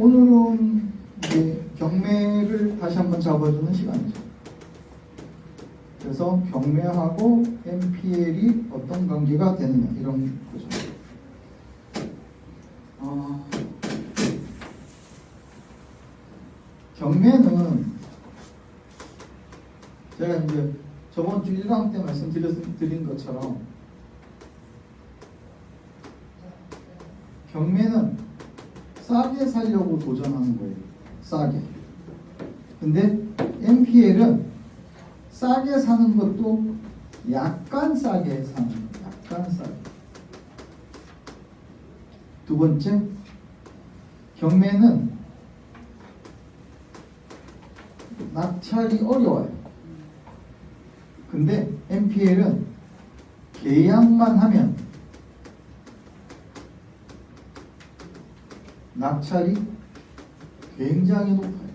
오늘은 이제 경매를 다시 한번 잡아주는 시간이죠. 그래서 경매하고 MPL이 어떤 관계가 되느냐 이런 거죠. 어, 경매는 제가 이제 저번 주 1강 때 말씀드린 것처럼 경매는 싸게 살려고 도전하는 거예요. 싸게. 근데 MPL은 싸게 사는 것도 약간 싸게 사는 거예요. 약간 싸게. 두 번째, 경매는 낙찰이 어려워요. 근데 MPL은 계약만 하면 낙찰이 굉장히 높아요.